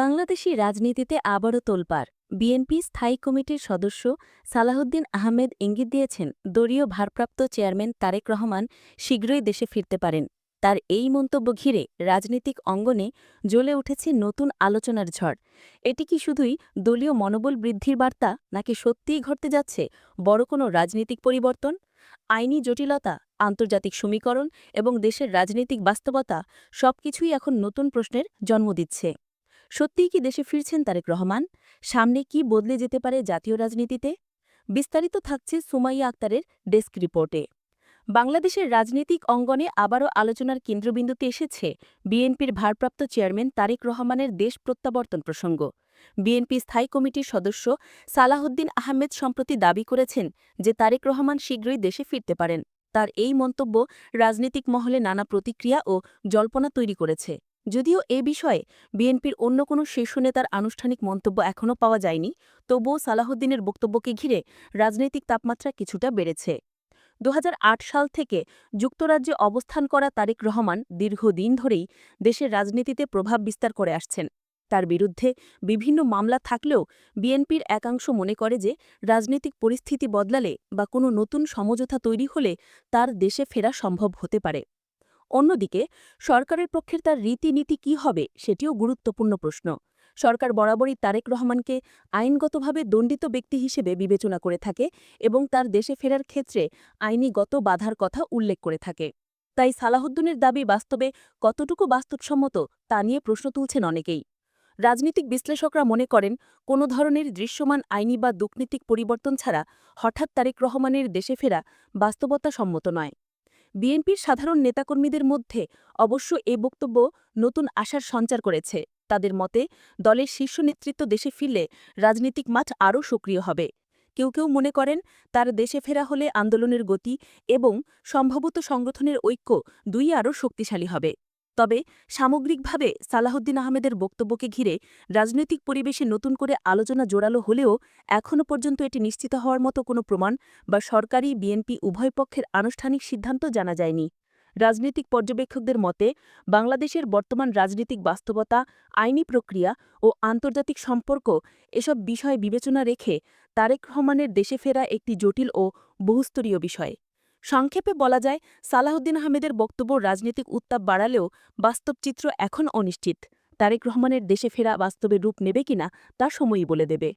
বাংলাদেশি রাজনীতিতে আবারও তোলপাড়। বিএনপি স্থায়ী কমিটির সদস্য সালাহুদ্দিন আহমেদ ইঙ্গিত দিয়েছেন, দলীয় ভারপ্রাপ্ত চেয়ারম্যান তারেক রহমান শীঘ্রই দেশে ফিরতে পারেন। তার এই মন্তব্য ঘিরে রাজনৈতিক অঙ্গনে জ্বলে উঠেছে নতুন আলোচনার ঝড়। এটি কি শুধুই দলীয় মনোবল বৃদ্ধির বার্তা, নাকি সত্যিই ঘটতে যাচ্ছে বড় কোনো রাজনৈতিক পরিবর্তন? আইনি জটিলতা, আন্তর্জাতিক সমীকরণ এবং দেশের রাজনৈতিক বাস্তবতা সবকিছুই এখন নতুন প্রশ্নের জন্ম দিচ্ছে। সত্যিই কি দেশে ফিরছেন তারেক রহমান? সামনে কি বদলে যেতে পারে জাতীয় রাজনীতিতে? বিস্তারিত থাকছে সুমাইয়া আক্তারের ডেস্ক রিপোর্টে। বাংলাদেশের রাজনৈতিক অঙ্গনে আবারও আলোচনার কেন্দ্রবিন্দুতে এসেছে বিএনপির ভারপ্রাপ্ত চেয়ারম্যান তারেক রহমানের দেশ প্রত্যাবর্তন প্রসঙ্গ। বিএনপি স্থায়ী কমিটির সদস্য সালাহুদ্দিন আহমেদ সম্প্রতি দাবি করেছেন যে তারেক রহমান শীঘ্রই দেশে ফিরতে পারেন। তার এই মন্তব্য রাজনৈতিক মহলে নানা প্রতিক্রিয়া ও জল্পনা তৈরি করেছে। যদিও এ বিষয়ে বিএনপির অন্য কোনো শীর্ষ নেতার আনুষ্ঠানিক মন্তব্য এখনও পাওয়া যায়নি, তবুও সালাহুদ্দিনের বক্তব্যকে ঘিরে রাজনৈতিক তাপমাত্রা কিছুটা বেড়েছে। দু হাজার আট সাল থেকে যুক্তরাজ্যে অবস্থান করা তারেক রহমান দীর্ঘদিন ধরেই দেশের রাজনীতিতে প্রভাব বিস্তার করে আসছেন। তার বিরুদ্ধে বিভিন্ন মামলা থাকলেও বিএনপির একাংশ মনে করে যে রাজনৈতিক পরিস্থিতি বদলালে বা কোনো নতুন সমঝোতা তৈরি হলে তার দেশে ফেরা সম্ভব হতে পারে। অন্যদিকে, সরকারের পক্ষের তার রীতিনীতি কী হবে সেটিও গুরুত্বপূর্ণ প্রশ্ন। সরকার বরাবরই তারেক রহমানকে আইনগতভাবে দণ্ডিত ব্যক্তি হিসেবে বিবেচনা করে থাকে এবং তার দেশে ফেরার ক্ষেত্রে আইনিগত বাধার কথা উল্লেখ করে থাকে। তাই সালাহুদ্দিনের দাবি বাস্তবে কতটুকু বাস্তবসম্মত তা নিয়ে প্রশ্ন তুলছেন অনেকেই। রাজনীতিক বিশ্লেষকরা মনে করেন, কোনো ধরনের দৃশ্যমান আইনি বা দুকনীতিক পরিবর্তন ছাড়া হঠাৎ তারেক রহমানের দেশে ফেরা বাস্তবতা সম্মত নয়। বিএনপির সাধারণ নেতাকর্মীদের মধ্যে অবশ্য এ বক্তব্য নতুন আশার সঞ্চার করেছে। তাদের মতে, দলের শীর্ষ নেতৃত্ব দেশে ফিরলে রাজনৈতিক মাঠ আরও সক্রিয় হবে। কেউ কেউ মনে করেন, তার দেশে ফেরা হলে আন্দোলনের গতি এবং সম্ভবত সংগঠনের ঐক্য দুই আরও শক্তিশালী হবে। তবে সামগ্রিকভাবে সালাহুদ্দিন আহমেদের বক্তব্যকে ঘিরে রাজনৈতিক পরিবেশে নতুন করে আলোচনা জোরালো হলেও এখনও পর্যন্ত এটি নিশ্চিত হওয়ার মতো কোনো প্রমাণ বা সরকারি বিএনপি উভয় পক্ষের আনুষ্ঠানিক সিদ্ধান্ত জানা যায়নি। রাজনৈতিক পর্যবেক্ষকদের মতে, বাংলাদেশের বর্তমান রাজনৈতিক বাস্তবতা, আইনি প্রক্রিয়া ও আন্তর্জাতিক সম্পর্ক এসব বিষয় বিবেচনা রেখে তারেক রহমানের দেশে ফেরা একটি জটিল ও বহুস্তরীয় বিষয়। সংক্ষেপে বলা যায়, সালাহউদ্দিন আহমেদের বক্তব্য রাজনৈতিক উত্তাপ বাড়ালেও বাস্তব চিত্র এখন অনিশ্চিত। তারেক রহমানের দেশে ফেরা বাস্তবে রূপ নেবে কিনা, তা সময়ই বলে দেবে।